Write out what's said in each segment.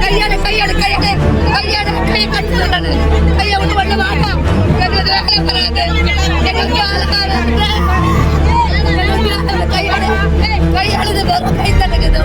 கையாடு கையாடு கையாடு கையாடு கை கட்டுறாரு கையை விட்டு பண்ண மாட்டோம் எங்களுக்கு வேலை வராது எங்களுக்கு கையாடு வெறும் கை தட்டுக்குது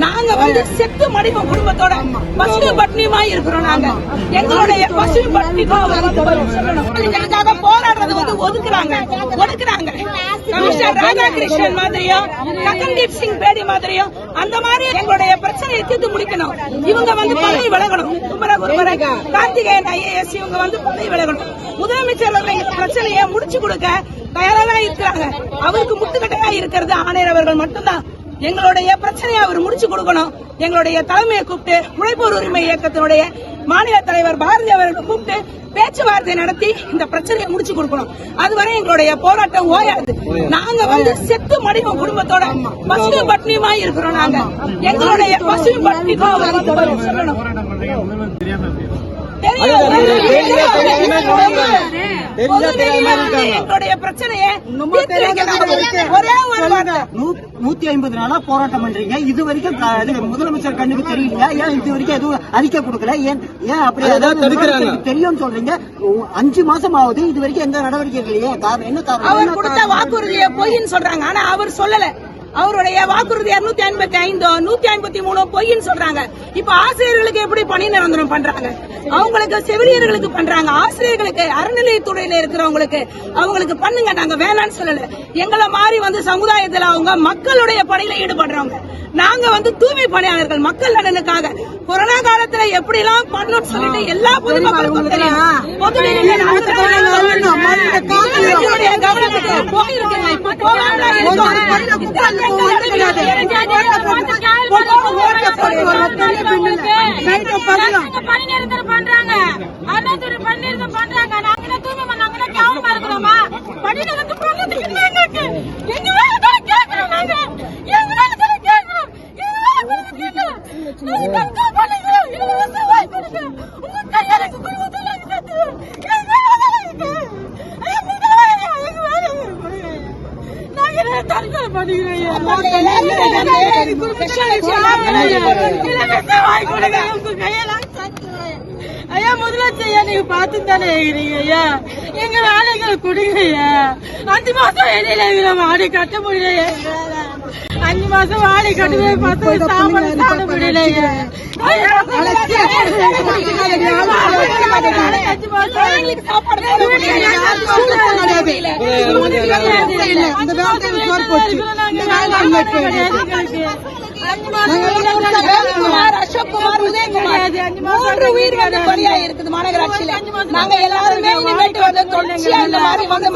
நாங்க வந்து செத்து மடிவோம் குடும்பத்தோட பசு பட்னியுமா இருக்கிறோம் நாங்க. எங்களுடைய பசு பட்னிக்கும் போராடுறது வந்து ஒதுக்குறாங்க. ஒதுக்குறாங்க கமிஷனர் ராதாகிருஷ்ணன் மாதிரியும் ககன்தீப் சிங் பேடி மாதிரியும் அந்த மாதிரி எங்களுடைய பிரச்சனையை தீர்த்து முடிக்கணும். இவங்க வந்து பதவி விலகணும். குமர குருமரை கார்த்திகேயன் ஐஏஎஸ் இவங்க வந்து பதவி விலகணும். முதலமைச்சர் அவர்கள் பிரச்சனையை முடிச்சு கொடுக்க தயாராக இருக்கிறாங்க. அவருக்கு முட்டுக்கட்டையா இருக்கிறது ஆணையர் அவர்கள் மட்டும்தான். எங்களுடைய பிரச்சனையை அவர் முடிச்சு கொடுக்கணும். எங்களுடைய தலைமையை கூப்பிட்டு உழைப்போர் உரிமை இயக்கத்தினுடைய மாநில தலைவர் பாரதி அவர்கள் கூப்பிட்டு பேச்சுவார்த்தை நடத்தி இந்த பிரச்சனையை முடிச்சு கொடுக்கணும். அதுவரை எங்களுடைய போராட்டம் ஓயாது. நாங்க வந்து செத்து மடிவோம் குடும்பத்தோட பசு பட்னியுமா இருக்கிறோம் நாங்க. எங்களுடைய பசு சொல்லணும். எங்களுடைய பிரச்சனையை நூத்தி ஐம்பது நாளா போராட்டம் பண்றீங்க. இது வரைக்கும் முதலமைச்சர் கண்ணுக்கு தெரியலையா ஏன் இது வரைக்கும் எதுவும் அறிக்கை கொடுக்கல? ஏன் ஏன் அப்படி முதலமைச்சருக்கு தெரியும் சொல்றீங்க. அஞ்சு மாசம் ஆகுது இது வரைக்கும் எந்த நடவடிக்கை இல்லையே காரணம்? என்ன காரணம்? அவர் கொடுத்த வாக்குறுதியை பொய்ன்னு சொல்றாங்க. ஆனா அவர் சொல்லல. அவருடைய வாக்குறுதி 255 ஐம்பத்தி ஐந்தோ நூத்தி ஐம்பத்தி மூணோ பொய்ன்னு சொல்றாங்க. இப்ப ஆசிரியர்களுக்கு எப்படி பணி நிரந்தரம் பண்றாங்க? அவங்களுக்கு செவிலியர்களுக்கு பண்றாங்க. ஆசிரியர்களுக்கு அறநிலையத்துறையில இருக்கிறவங்களுக்கு அவங்களுக்கு பண்ணுங்க. நாங்க வேணாம்னு சொல்லல. எங்களை மாதிரி வந்து சமுதாயத்துல அவங்க மக்களுடைய பணியில ஈடுபடுறவங்க. நாங்க வந்து தூய்மை பணியாளர்கள் மக்கள் நலனுக்காக. கொரோனா காலத்துல எப்படி எல்லாம் பண்ணணும்னு சொல்லிட்டு எல்லா பொதுமக்களுக்கும் தெரியும். போயிருக்குங்க. இப்ப போகாமலா இருக்கோம். பணி பண்றாங்க. அண்ணாதுரை பணி பண்றாங்க. நாங்க தூய்மை நாங்களே கேவலமா இருக்கிறோமா? பணி பண்றதுக்கு எங்க வேலை தானே கேட்கிறோம் நாங்க? எங்க வேலை தானே கேட்கிறோம்? எங்க வேலை கேட்கிறோம்? நாங்க பண்ணிக்கிறோம். இலவச வாய்ப்பு இருக்கு. உங்க கையால குடும்பத்தை நாங்க கத்துவோம் எங்க வேலை இருக்கு ஐயா, உங்க வேலை, எங்க வேலை இருக்கு. நாங்க என்ன தற்கொலை பண்ணிக்கிறோம் ஐயா முதலமைச்சர் ஐயா நீங்க பார்த்து தானே இருக்கிறீங்க ஐயா? எங்க வேலைகளை கொடுங்க ஐயா. அஞ்சு மாசம் எங்களை வாடி கட்ட முடியல. அஞ்சு மாசம் வாடி கட்டுவே பார்த்து சாப்பாடு சாப்பிட முடியல ஐயா. ஐயா, அஞ்சு மாசம் அசோக் குமார், உதயகுமார். மூன்று உயிர் வந்து பலியா இருக்குது மாநகராட்சியில. நாங்க எல்லாருமே இனிமேட்டு வந்து தொடர்ச்சியா இந்த மாதிரி வந்து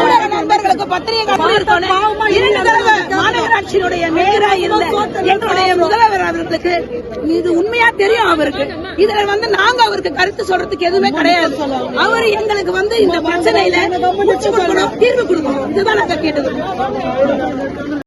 ஊடக நண்பர்களுக்கு பத்திரிகை மாநகராட்சியினுடைய மேயரா இருந்த எங்களுடைய முதல்வர் அவர்களுக்கு இது உண்மையா தெரியும் அவருக்கு? இதுல வந்து நாங்க அவருக்கு கருத்து சொல்றதுக்கு எதுவுமே கிடையாது. அவர் எங்களுக்கு வந்து இந்த பிரச்சனையில தீர்வு கொடுக்கணும். இதுதான் நாங்க கேட்டது.